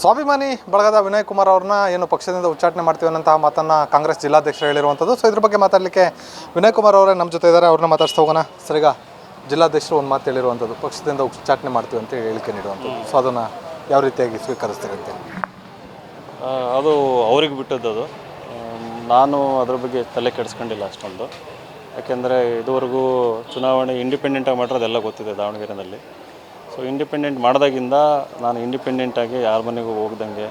ಸ್ವಾಭಿಮಾನಿ ಬಳಗದ ವಿನಯ್ ಕುಮಾರ್ ಅವ್ರನ್ನ ಏನು ಪಕ್ಷದಿಂದ ಉಚ್ಚಾಟನೆ ಮಾಡ್ತೀವಿ ಅನ್ನೋಂತಹ ಮಾತನ್ನು ಕಾಂಗ್ರೆಸ್ ಜಿಲ್ಲಾಧ್ಯಕ್ಷರು ಹೇಳಿರುವಂಥದ್ದು. ಸೊ ಇದ್ರ ಬಗ್ಗೆ ಮಾತಾಡಲಿಕ್ಕೆ ವಿನಯ್ ಕುಮಾರ್ ಅವರೇ ನಮ್ಮ ಜೊತೆ ಇದ್ದಾರೆ. ಅವ್ರನ್ನ ಮಾತಾಡ್ಸ್ತಾ ಹೋಗೋಣ. ಸರಿಗ ಜಿಲ್ಲಾಧ್ಯಕ್ಷರು ಒಂದು ಮಾತು ಹೇಳಿರುವಂಥದ್ದು. ಪಕ್ಷದಿಂದ ಉಚ್ಚಾಟನೆ ಮಾಡ್ತೀವಿ ಅಂತ ಹೇಳಿಕೆ ನೀಡುವಂಥದ್ದು. ಸೊ ಅದನ್ನು ಯಾವ ರೀತಿಯಾಗಿ ಸ್ವೀಕರಿಸ್ತೀರಿ ಅದು ಅವ್ರಿಗೆ ಬಿಟ್ಟದ್ದು ಅದು. ನಾನು ಅದ್ರ ಬಗ್ಗೆ ತಲೆ ಕೆಡಿಸ್ಕೊಂಡಿಲ್ಲ ಅಷ್ಟೊಂದು. ಯಾಕೆಂದರೆ ಇದುವರೆಗೂ ಚುನಾವಣೆ ಇಂಡಿಪೆಂಡೆಂಟಾಗಿ ಮಾಡಿರೋದೆಲ್ಲ ಗೊತ್ತಿದೆ ದಾವಣಗೆರೆಯಲ್ಲಿ ಸೊ ಇಂಡಿಪೆಂಡೆಂಟ್ ಮಾಡಿದಾಗಿಂದ ನಾನು ಇಂಡಿಪೆಂಡೆಂಟಾಗಿ ಯಾರ ಮನೆಗೂ ಹೋಗ್ದಂಗೆ,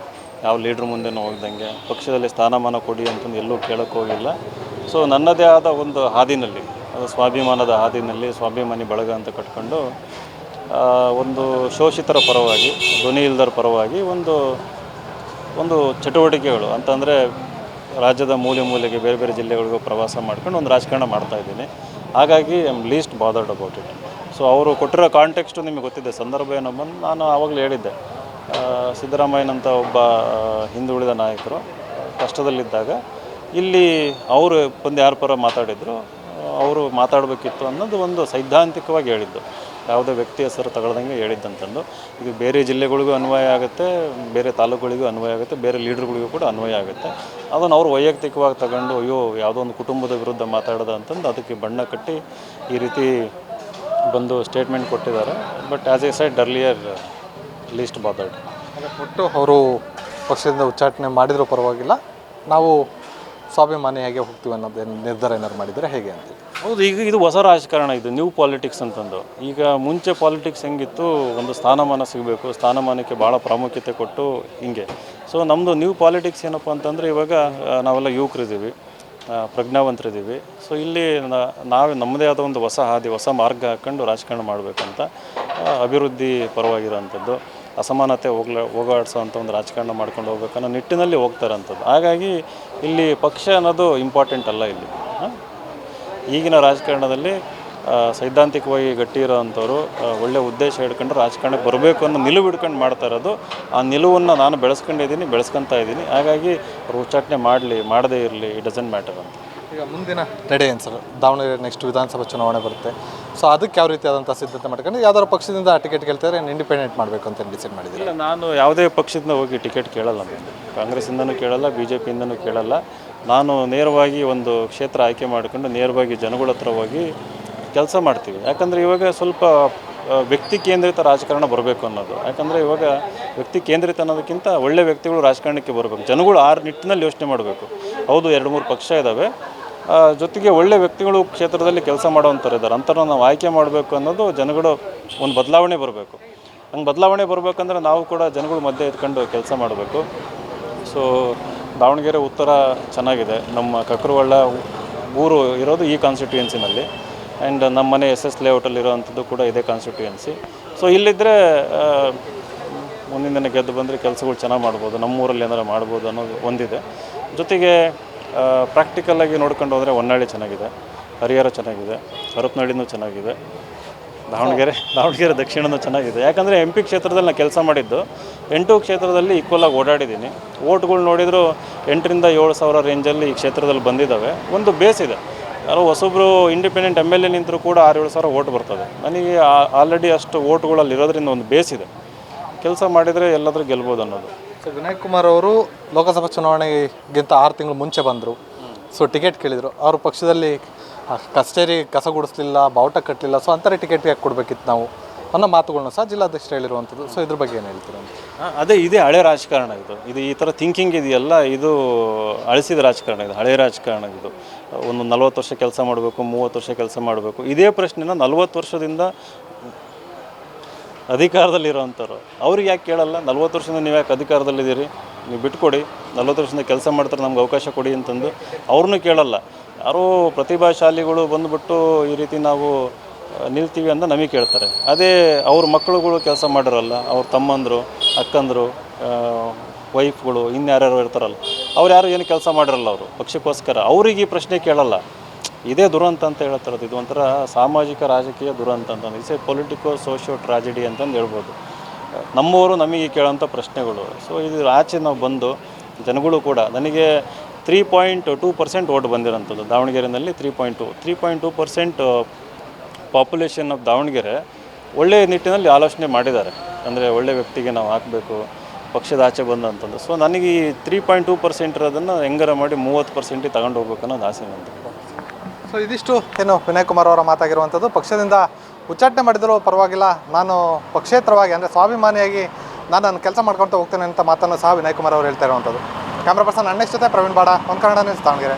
ಯಾವ ಲೀಡ್ರ್ ಮುಂದೆನೂ ಹೋಗ್ದಂಗೆ, ಪಕ್ಷದಲ್ಲಿ ಸ್ಥಾನಮಾನ ಕೊಡಿ ಅಂತಂದು ಎಲ್ಲೂ ಕೇಳೋಕ್ಕೆ ಹೋಗಿಲ್ಲ. ಸೊ ನನ್ನದೇ ಆದ ಒಂದು ಹಾದಿನಲ್ಲಿ, ಅದು ಸ್ವಾಭಿಮಾನದ ಹಾದಿನಲ್ಲಿ ಸ್ವಾಭಿಮಾನಿ ಬಳಗ ಅಂತ ಕಟ್ಕೊಂಡು ಒಂದು ಶೋಷಿತರ ಪರವಾಗಿ, ಧ್ವನಿ ಇಲ್ದರ ಪರವಾಗಿ ಒಂದು ಒಂದು ಚಟುವಟಿಕೆಗಳು. ಅಂತಂದರೆ ರಾಜ್ಯದ ಮೂಲೆ ಮೂಲೆಗೆ ಬೇರೆ ಬೇರೆ ಜಿಲ್ಲೆಗಳಿಗೂ ಪ್ರವಾಸ ಮಾಡ್ಕೊಂಡು ಒಂದು ರಾಜಕಾರಣ ಮಾಡ್ತಾಯಿದ್ದೀನಿ ಹಾಗಾಗಿ I am least bothered about it so ಅವರು ಕೊಟ್ಟಿರೋ ಕಾಂಟೆಕ್ಸ್ಟು ನಿಮಗೆ ಗೊತ್ತಿದೆ, ಸಂದರ್ಭ ಏನೋ ಬಂದು ನಾನು ಆವಾಗಲೇ ಹೇಳಿದ್ದೆ. ಸಿದ್ದರಾಮಯ್ಯನಂಥ ಒಬ್ಬ ಹಿಂದುಳಿದ ನಾಯಕರು, ಕಷ್ಟದಲ್ಲಿದ್ದಾಗ ಇಲ್ಲಿ ಅವರು ಬಂದು ಯಾರ ಪರ ಮಾತಾಡಿದ್ರು, ಅವರು ಮಾತಾಡಬೇಕಿತ್ತು ಅನ್ನೋದು ಒಂದು ಸೈದ್ಧಾಂತಿಕವಾಗಿ ಹೇಳಿದ್ದು. ಯಾವುದೇ ವ್ಯಕ್ತಿ ಹೆಸರು ತಗೊಳ್ದಂಗೆ ಹೇಳಿದ್ದಂತಂದು. ಇದು ಬೇರೆ ಜಿಲ್ಲೆಗಳಿಗೂ ಅನ್ವಯ ಆಗುತ್ತೆ, ಬೇರೆ ತಾಲೂಕುಗಳಿಗೂ ಅನ್ವಯ ಆಗುತ್ತೆ, ಬೇರೆ ಲೀಡ್ರ್ಗಳಿಗೂ ಕೂಡ ಅನ್ವಯ ಆಗುತ್ತೆ. ಅದನ್ನು ಅವರು ವೈಯಕ್ತಿಕವಾಗಿ ತಗೊಂಡು, ಅಯ್ಯೋ, ಯಾವುದೋ ಒಂದು ಕುಟುಂಬದ ವಿರುದ್ಧ ಮಾತಾಡೋದು ಅಂತಂದು ಅದಕ್ಕೆ ಬಣ್ಣ ಕಟ್ಟಿ ಈ ರೀತಿ ಬಂದು ಸ್ಟೇಟ್ಮೆಂಟ್ ಕೊಟ್ಟಿದ್ದಾರೆ. But as a side earlier least bothered ಕೊಟ್ಟು ಅವರು ಪಕ್ಷದಿಂದ ಉಚ್ಚಾಟನೆ ಮಾಡಿದರೂ ಪರವಾಗಿಲ್ಲ. ನಾವು ಸ್ವಾಭಿಮಾನಿಯಾಗಿ ಹೋಗ್ತೀವಿ ಅನ್ನೋದೇನು ನಿರ್ಧಾರ ಏನಾದ್ರು ಮಾಡಿದರೆ ಹೇಗೆ ಅಂತ ಹೌದು ಈಗ ಇದು ಹೊಸ ರಾಜಕಾರಣ ಇದು ನ್ಯೂ ಪಾಲಿಟಿಕ್ಸ್ ಅಂತಂದು. ಈಗ ಮುಂಚೆ ಪಾಲಿಟಿಕ್ಸ್ ಹೆಂಗಿತ್ತು ಒಂದು ಸ್ಥಾನಮಾನ ಸಿಗಬೇಕು ಸ್ಥಾನಮಾನಕ್ಕೆ ಭಾಳ ಪ್ರಾಮುಖ್ಯತೆ ಕೊಟ್ಟು ಹಿಂಗೆ. ಸೊ ನಮ್ಮದು ನ್ಯೂ ಪಾಲಿಟಿಕ್ಸ್ ಏನಪ್ಪ ಅಂತಂದರೆ ಇವಾಗ ನಾವೆಲ್ಲ ಯುವಕರಿದ್ದೀವಿ. ಪ್ರಜ್ಞಾವಂತರಿದ್ದೀವಿ. ಸೊ ಇಲ್ಲಿ ನಾವೇ ನಮ್ಮದೇ ಆದ ಒಂದು ಹೊಸ ಹಾದಿ, ಹೊಸ ಮಾರ್ಗ ಹಾಕ್ಕೊಂಡು ರಾಜಕಾರಣ ಮಾಡಬೇಕಂತ ಅಭಿವೃದ್ಧಿ ಪರವಾಗಿರೋವಂಥದ್ದು ಅಸಮಾನತೆ ಹೋಗ್ಲ ಹೋಗಾಡಿಸೋವಂಥ ಒಂದು ರಾಜಕಾರಣ ಮಾಡ್ಕೊಂಡು ಹೋಗ್ಬೇಕನ್ನೋ ನಿಟ್ಟಿನಲ್ಲಿ ಹೋಗ್ತಾರಂಥದ್ದು. ಹಾಗಾಗಿ ಇಲ್ಲಿ ಪಕ್ಷ ಅನ್ನೋದು ಇಂಪಾರ್ಟೆಂಟ್ ಅಲ್ಲ ಇಲ್ಲಿ. ಈಗಿನ ರಾಜಕಾರಣದಲ್ಲಿ ಸೈದ್ಧಾಂತಿಕವಾಗಿ ಗಟ್ಟಿ ಇರೋವಂಥವ್ರು ಒಳ್ಳೆ ಉದ್ದೇಶ ಹಿಡ್ಕೊಂಡು ರಾಜಕಾರಣಕ್ಕೆ ಬರಬೇಕು ಅನ್ನೋ ನಿಲುವು ಹಿಡ್ಕೊಂಡು ಮಾಡ್ತಾ ಇರೋದು. ಆ ನಿಲುವನ್ನು ನಾನು ಬೆಳೆಸ್ಕೊಂಡಿದ್ದೀನಿ ಬೆಳೆಸ್ಕೊತಾ ಇದ್ದೀನಿ. ಹಾಗಾಗಿ ಅವ್ರು ಉಚ್ಚಾಟನೆ ಮಾಡಲಿ ಮಾಡದೇ ಇರಲಿ ಇಟ್ ಡಸಂಟ್ ಮ್ಯಾಟರ್ ಅಂತ. ಈಗ ಮುಂದಿನ ನಡೆ ಏನು ಸರ್ ದಾವಣಗೆರೆ ನೆಕ್ಸ್ಟ್ ವಿಧಾನಸಭಾ ಚುನಾವಣೆ ಬರುತ್ತೆ. ಸೊ ಅದಕ್ಕೆ ಯಾವ ರೀತಿಯಾದಂಥ ಸಿದ್ಧತೆ ಮಾಡ್ಕೊಂಡು ಯಾವ್ದಾದ್ರು ಪಕ್ಷದಿಂದ ಟಿಕೆಟ್ ಕೇಳ್ತಾರೆ ಇಂಡಿಪೆಂಡೆಂಟ್ ಮಾಡಬೇಕು ಅಂತ ಡಿಸೈಡ್ ಮಾಡಿದ್ದೀರಿ? ಇಲ್ಲ ನಾನು ಯಾವುದೇ ಪಕ್ಷದಿಂದ ಹೋಗಿ ಟಿಕೆಟ್ ಕೇಳಲ್ಲ ನಾನು. ಕಾಂಗ್ರೆಸ್ಸಿಂದನೂ ಕೇಳಲ್ಲ ಬಿ ಜೆ ಪಿಯಿಂದನೂ ಕೇಳಲ್ಲ. ನಾನು ನೇರವಾಗಿ ಒಂದು ಕ್ಷೇತ್ರ ಆಯ್ಕೆ ಮಾಡಿಕೊಂಡು ನೇರವಾಗಿ ಜನಗಳ ಹತ್ರ ಹೋಗಿ ಕೆಲಸ ಮಾಡ್ತೀವಿ. ಯಾಕಂದರೆ ಇವಾಗ ಸ್ವಲ್ಪ ವ್ಯಕ್ತಿ ಕೇಂದ್ರಿತ ರಾಜಕಾರಣ ಬರಬೇಕು ಅನ್ನೋದು. ಯಾಕಂದರೆ ಇವಾಗ ವ್ಯಕ್ತಿ ಕೇಂದ್ರಿತ ಅನ್ನೋದಕ್ಕಿಂತ ಒಳ್ಳೆ ವ್ಯಕ್ತಿಗಳು ರಾಜಕಾರಣಕ್ಕೆ ಬರಬೇಕು. ಜನಗಳು ಆರು ನಿಟ್ಟಿನಲ್ಲಿ ಯೋಚನೆ ಮಾಡಬೇಕು. ಹೌದು, ಎರಡು ಮೂರು ಪಕ್ಷ ಇದ್ದಾವೆ ಜೊತೆಗೆ ಒಳ್ಳೆ ವ್ಯಕ್ತಿಗಳು ಕ್ಷೇತ್ರದಲ್ಲಿ ಕೆಲಸ ಮಾಡುವಂಥವ್ರು ಇದ್ದಾರೆ. ಅಂಥವ್ರನ್ನ ನಾವು ಆಯ್ಕೆ ಮಾಡಬೇಕು ಅನ್ನೋದು ಜನಗಳು ಒಂದು ಬದಲಾವಣೆ ಬರಬೇಕು. ಹಂಗೆ ಬದಲಾವಣೆ ಬರಬೇಕಂದ್ರೆ ನಾವು ಕೂಡ ಜನಗಳ ಮಧ್ಯೆ ಇದ್ಕೊಂಡು ಕೆಲಸ ಮಾಡಬೇಕು. ಸೊ, ದಾವಣಗೆರೆ ಉತ್ತರ ಚೆನ್ನಾಗಿದೆ. ನಮ್ಮ ಕಕ್ರವಳ್ಳ ಊರು ಇರೋದು ಈ ಕಾನ್ಸ್ಟಿಟ್ಯೂಯೆನ್ಸಿನಲ್ಲಿ ಆ್ಯಂಡ್ ನಮ್ಮ ಮನೆ ಎಸ್ ಎಸ್ ಲೇಔಟಲ್ಲಿ ಇರೋವಂಥದ್ದು ಕೂಡ ಇದೇ ಕಾನ್ಸ್ಟಿಟ್ಯೂಯೆನ್ಸಿ ಸೊ ಇಲ್ಲಿದ್ದರೆ ಮುಂದಿನ ದಿನ ಗೆದ್ದು ಬಂದರೆ ಕೆಲಸಗಳು ಚೆನ್ನಾಗಿ ಮಾಡ್ಬೋದು, ನಮ್ಮೂರಲ್ಲಿ ಏನಾರು ಮಾಡ್ಬೋದು ಅನ್ನೋದು ಒಂದಿದೆ. ಜೊತೆಗೆ ಪ್ರಾಕ್ಟಿಕಲ್ಲಾಗಿ ನೋಡ್ಕೊಂಡು ಹೋದರೆ ಹೊನ್ನಾಳಿ ಚೆನ್ನಾಗಿದೆ, ಹರಿಹರ ಚೆನ್ನಾಗಿದೆ, ಹರಪನಹಳ್ಳಿನೂ ಚೆನ್ನಾಗಿದೆ, ದಾವಣಗೆರೆ ದಾವಣಗೆರೆ ದಕ್ಷಿಣನೂ ಚೆನ್ನಾಗಿದೆ. ಯಾಕಂದರೆ ಎಂ ಪಿ ಕ್ಷೇತ್ರದಲ್ಲಿ ನಾನು ಕೆಲಸ ಮಾಡಿದ್ದು ಎಂಟು ಕ್ಷೇತ್ರದಲ್ಲಿ ಈಕ್ವಲಾಗಿ ಓಡಾಡಿದ್ದೀನಿ. ಓಟ್ಗಳು ನೋಡಿದರೂ ಎಂಟರಿಂದ ಏಳು ಸಾವಿರ ರೇಂಜಲ್ಲಿ ಈ ಕ್ಷೇತ್ರದಲ್ಲಿ ಬಂದಿದ್ದಾವೆ ಒಂದು ಬೇಸ್ ಇದೆ. ಯಾರೋ ಹೊಸೊಬ್ಬರು ಇಂಡಿಪೆಂಡೆಂಟ್ ಎಂ ಎಲ್ ಎ ನಿಂತರೂ ಕೂಡ ಆರು ಏಳು ಸಾವಿರ ಓಟ್ ಬರ್ತದೆ. ನನಗೆ ಆಲ್ರೆಡಿ ಅಷ್ಟು ಓಟ್ಗಳಲ್ಲಿ ಇರೋದ್ರಿಂದ ಒಂದು ಬೇಸ್ ಇದೆ. ಕೆಲಸ ಮಾಡಿದರೆ ಎಲ್ಲಾದರೂ ಗೆಲ್ಬೋದು ಅನ್ನೋದು. ಸೊ ವಿನಯ್ ಕುಮಾರ್ ಅವರು ಲೋಕಸಭಾ ಚುನಾವಣೆಗಿಂತ ಆರು ತಿಂಗಳು ಮುಂಚೆ ಬಂದರು. ಸೊ ಟಿಕೆಟ್ ಕೇಳಿದರು. ಅವರು ಪಕ್ಷದಲ್ಲಿ ಕಚೇರಿ ಕಸ ಗುಡಿಸ್ಲಿಲ್ಲ, ಬಾವುಟ ಕಟ್ಟಲಿಲ್ಲ ಸೊ ಅಂತಾರೆ ಟಿಕೆಟ್ ಯಾಕೆ ಕೊಡಬೇಕಿತ್ತು ನಾವು? ಅನ್ನೋ ಮಾತುಗಳನ್ನ ಸಹ ಜಿಲ್ಲಾಧ್ಯಕ್ಷರು ಹೇಳಿರುವಂಥದ್ದು. ಸೊ ಇದ್ರ ಬಗ್ಗೆ ಏನು ಹೇಳ್ತೀರ ಅಂತ? ಅದೇ ಇದೇ ಹಳೆ ರಾಜಕಾರಣ ಇದು. ಇದು ಈ ಥರ ಥಿಂಕಿಂಗ್ ಇದೆಯಲ್ಲ, ಇದು ಅಳಿಸಿದ ರಾಜಕಾರಣ ಇದು, ಹಳೆ ರಾಜಕಾರಣ ಇದು. ಒಂದು ನಲ್ವತ್ತು ವರ್ಷ ಕೆಲಸ ಮಾಡಬೇಕು, ಮೂವತ್ತು ವರ್ಷ ಕೆಲಸ ಮಾಡಬೇಕು. ಇದೇ ಪ್ರಶ್ನೆನ ನಲ್ವತ್ತು ವರ್ಷದಿಂದ ಅಧಿಕಾರದಲ್ಲಿರೋವಂಥವ್ರು ಅವ್ರಿಗೆ ಯಾಕೆ ಕೇಳಲ್ಲ? ನಲ್ವತ್ತು ವರ್ಷದಿಂದ ನೀವು ಯಾಕೆ ಅಧಿಕಾರದಲ್ಲಿದ್ದೀರಿ? ನೀವು ಬಿಟ್ಕೊಡಿ. ನಲ್ವತ್ತು ವರ್ಷದಿಂದ ಕೆಲಸ ಮಾಡ್ತಾರೆ, ನಮ್ಗೆ ಅವಕಾಶ ಕೊಡಿ ಅಂತಂದು. ಅವ್ರನ್ನೂ ಕೇಳಲ್ಲ. ಯಾರೋ ಪ್ರತಿಭಾಶಾಲಿಗಳು ಬಂದುಬಿಟ್ಟು ಈ ರೀತಿ ನಾವು ನಿಲ್ತೀವಿ ಅಂತ ನಮಗೆ ಕೇಳ್ತಾರೆ ಅದೇ ಅವ್ರ ಮಕ್ಕಳುಗಳು ಕೆಲಸ ಮಾಡಿರಲ್ಲ, ಅವ್ರ ತಮ್ಮಂದರು, ಅಕ್ಕಂದರು ವೈಫ್ಗಳು, ಇನ್ಯಾರ್ಯಾರು ಇರ್ತಾರಲ್ಲ, ಅವ್ರು ಯಾರು ಏನು ಕೆಲಸ ಮಾಡಿರಲ್ಲ ಅವರು, ಪಕ್ಷಕ್ಕೋಸ್ಕರ. ಅವ್ರಿಗೆ ಈ ಪ್ರಶ್ನೆ ಕೇಳಲ್ಲ. ಇದೇ ದುರಂತ ಅಂತ ಹೇಳ್ತಾರೆ ಇದು ಒಂಥರ ಸಾಮಾಜಿಕ ರಾಜಕೀಯ ದುರಂತ ಅಂತ is a politico socio tragedy ಅಂತಂದು ಹೇಳ್ಬೋದು. ನಮ್ಮವರು ನಮಗೆ ಕೇಳೋಂಥ ಪ್ರಶ್ನೆಗಳು. ಸೊ ಇದು ಆಚೆ ನಾವು ಬಂದು, ಜನಗಳು ಕೂಡ, ನನಗೆ three point two percent vote ಬಂದಿರೋಂಥದ್ದು ದಾವಣಗೆರೆಯಲ್ಲಿ three point two three point two percent population of Davanagere ಒಳ್ಳೆಯ ನಿಟ್ಟಿನಲ್ಲಿ ಆಲೋಚನೆ ಮಾಡಿದ್ದಾರೆ. ಅಂದರೆ ಒಳ್ಳೆಯ ವ್ಯಕ್ತಿಗೆ ನಾವು ಹಾಕಬೇಕು, ಪಕ್ಷದ ಆಚೆ ಬಂದಂಥದ್ದು ಸೊ ನನಗೆ ಈ ತ್ರೀ ಪಾಯಿಂಟ್ ಟೂ ಪರ್ಸೆಂಟ್ ಇರೋದನ್ನು ಹೆಂಗಾರ ಮಾಡಿ ಮೂವತ್ತು ಪರ್ಸೆಂಟಿಗೆ ತಗೊಂಡು ಹೋಗ್ಬೇಕು ಅನ್ನೋದು ಆಸೆ ನಂದು. ಸೊ ಇದಿಷ್ಟು ಏನು ವಿನಯ್ ಕುಮಾರ್ ಅವರ ಮಾತಾಗಿರುವಂಥದ್ದು. ಪಕ್ಷದಿಂದ ಉಚ್ಚಾಟನೆ ಮಾಡಿದರೂ ಪರವಾಗಿಲ್ಲ. ನಾನು ಪಕ್ಷೇತರವಾಗಿ, ಅಂದರೆ ಸ್ವಾಭಿಮಾನಿಯಾಗಿ ನಾನು ನನ್ನ ಕೆಲಸ ಮಾಡ್ಕೊತ ಹೋಗ್ತೇನೆ ಅಂತ ಮಾತನ್ನು ಸಹ ವಿನಯ್ ಕುಮಾರ್ ಅವರು ಹೇಳ್ತಾ ಇರುವಂಥದ್ದು. ಕ್ಯಾಮ್ರಾ ಪರ್ಸನ್ ಅಣ್ಣೆಸ್ ಜೊತೆ ಪ್ರವೀಣ್ ಬಾಡ, ಒಂದು ಕನ್ನಡ ನ್ಯೂಸ್ ದಾವಣಗೆರೆ.